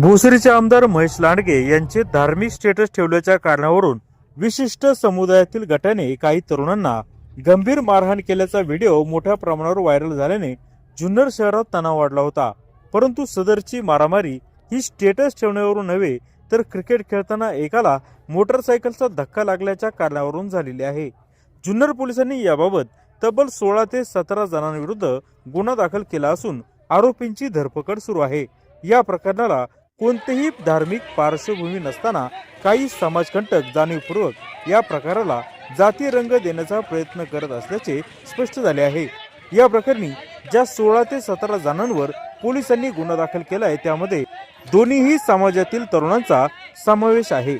भोसरीचे आमदार महेश लांडगे यांचे धार्मिक स्टेटस ठेवल्याच्या कारणावरून विशिष्ट समुदायातील गटाने काही तरुणांना गंभीर मारहाण केल्याचा व्हिडिओ मोठ्या प्रमाणावर व्हायरल झाल्याने जुन्नर शहरात तणाव वाढला होता. परंतु सदरची मारामारी ही स्टेटस ठेवण्यावरून नव्हे तर क्रिकेट खेळताना एकाला मोटरसायकलचा धक्का लागल्याच्या कारणावरून झालेली आहे. जुन्नर पोलिसांनी याबाबत तब्बल सोळा ते सतरा जणांविरुद्ध गुन्हा दाखल केला असून आरोपींची धरपकड सुरू आहे. या प्रकरणाला कोणतेही धार्मिक पार्श्वभूमी नसताना काही समाजकंटक जाणीवपूर्वक या प्रकाराला जाती रंग देण्याचा प्रयत्न करत असल्याचे स्पष्ट झाले आहे. या प्रकरणी ज्या सोळा ते सतरा जणांवर पोलिसांनी गुन्हा दाखल केलाय त्यामध्ये दोन्हीही समाजातील तरुणांचा समावेश आहे.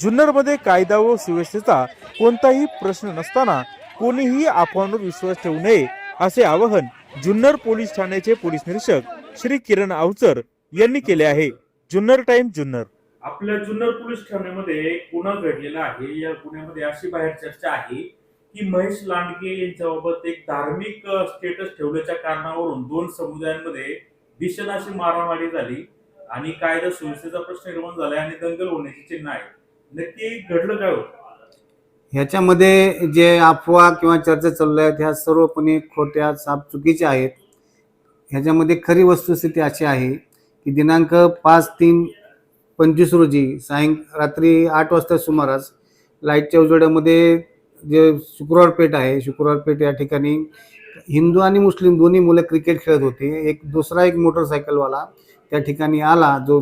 जुन्नरमध्ये कायदा व सुव्यवस्थेचा कोणताही प्रश्न नसताना कोणीही अफवांवर विश्वास ठेवू नये असे आवाहन जुन्नर पोलीस ठाण्याचे पोलीस निरीक्षक श्री किरण अवचर यांनी केले आहे. जुन्नर टाइम जुन्नर. आपल्या जुन्नर पोलीस ठाण्यामध्ये एक गुन्हा घडलेला आहे. या गुन्ह्यामध्ये अशी बाहेर चर्चा आहे की महेश लांडगे यांच्याबाबत एक धार्मिक स्टेटस ठेवल्याच्या कारणावरून दोन समुदायांमध्ये भीषण अशी मारामारी झाली आणि कायदा सुव्यवस्थेचा प्रश्न निर्माण झालाय आणि दंगल होण्याची चिन्ह आहे नक्की घडलं काय होतं? ह्याच्यामध्ये जे अफवा किंवा चर्चा चालू आहेत ह्या सर्वपणे खोट्या साप चुकीच्या आहेत. ह्याच्यामध्ये खरी वस्तुस्थिती अशी आहे की दिनांक पाच तीन पंचवीस रोजी सायं रात्री आठ वाजता सुमारास लाईटच्या उजेडामध्ये जे शुक्रवार पेठ आहे शुक्रवार पेठ या ठिकाणी हिंदू आणि मुस्लिम दोन्ही मुलं क्रिकेट खेळत होते. एक दुसरा एक मोटरसायकलवाला त्या ठिकाणी आला जो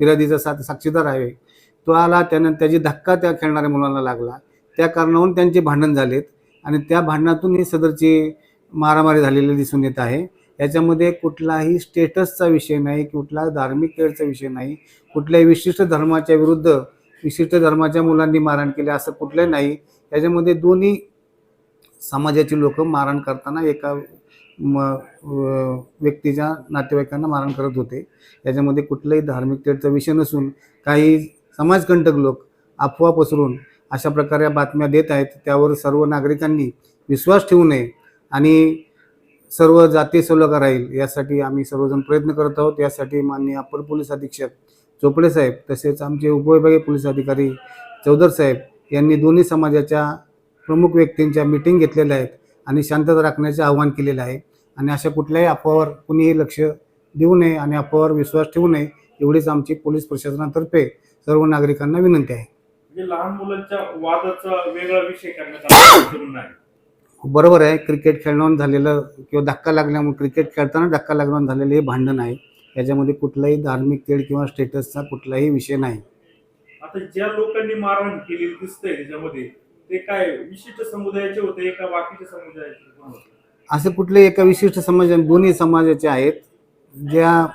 फिर्यादीचा साथ साक्षीदार आहे तो आला त्यानं त्याची धक्का त्या खेळणाऱ्या मुलांना लागला. त्या कारणावरून त्यांचे भांडण झालेत. आणि त्या भांडणातून ही सदरची मारामारी झालेली दिसून येत आहे. याच्यामध्ये कुठलाही स्टेटसचा विषय नाही कुठला धार्मिक खेळचा विषय नाही कुठल्याही विशिष्ट धर्माच्या विरुद्ध विशिष्ट धर्माच्या मुलांनी मारहाण केले असं कुठलंही नाही. याच्यामध्ये दोन्ही समाजाची लोक मारहाण करताना एका म व्यक्तीच्या नातेवाईकांना मारहाण करत होते. याच्यामध्ये कुठलाही धार्मिक तेढचा विषय नसून काही समाजकंटक लोक अफवा पसरून अशा प्रकारे बातम्या देत आहेत. त्यावर सर्व नागरिकांनी विश्वास ठेवू नये आणि सर्व जाती सलोखा राहील यासाठी आम्ही सर्वजण प्रयत्न करत आहोत. यासाठी माननीय अप्पर पोलीस अधीक्षक चोपडे साहेब तसेच आमचे उपविभागीय पोलीस अधिकारी चौधर साहेब यांनी दोन्ही समाजाच्या प्रमुख व्यक्तींच्या मिटिंग घेतलेल्या आहेत आणि शांतता राखण्याचे आवाहन केलेलं आहे. आणि अशा कुठल्याही अफवावर कुणीही लक्ष देऊ नये आणि अफवावर विश्वास ठेवू नये एवढीच आमची पोलीस प्रशासनातर्फे सर्व नागरिकांना विनंती आहे. म्हणजे लहान मुलांच्या वादाचा वेगळा विषय करण्यात आला आहे बरोबर आहे क्रिकेट खेळण्यावर झालेलं किंवा धक्का लागल्यामुळे क्रिकेट खेळताना धक्का लागल्यावर झालेलं हे भांडण आहे. याच्यामध्ये कुठलाही धार्मिक तेढ किंवा स्टेटसचा कुठलाही विषय नाही. आता ज्या लोकांनी मारहाण केलेली दिसतंय त्याच्यामध्ये ते काय विशिष्ट समुदायाचे होते का बाकीच्या समुदायाचे होते? असे कुठले एका विशिष्ट समाज दोन्ही समाजाचे आहेत. ज्या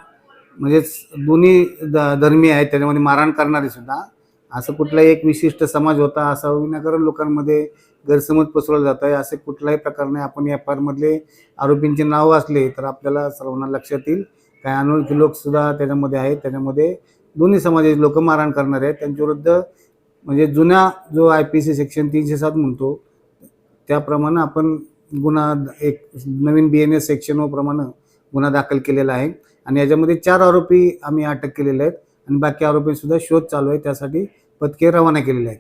म्हणजे दोन्ही ध धर्मीय आहेत त्याच्यामध्ये मारहाण करणारे सुद्धा असं कुठलाही एक विशिष्ट समाज होता असा विनाकारण लोकांमध्ये गैरसमज पसरवला जात आहे असे कुठल्याही प्रकारने आपण या फारमधले आरोपींचे नाव असले तर आपल्याला सर्वांना लक्षात येईल. काही अनोळखी लोकसुद्धा त्याच्यामध्ये आहेत त्याच्यामध्ये दोन्ही समाजाचे लोक मारहाण करणारे आहेत. त्यांच्याविरुद्ध म्हणजे जुन्या जो आय पी सी सेक्शन तीनशे सात म्हणतो त्याप्रमाणे आपण गुन्हा एक नवीन बी एन एस सेक्शनप्रमाणे गुन्हा दाखल केलेला आहे. आणि याच्यामध्ये चार आरोपी आम्ही अटक केलेले आहेत. आणि बाकी आरोपींसुद्धा शोध चालू आहे. त्यासाठी पथके रवाना केलेले आहेत.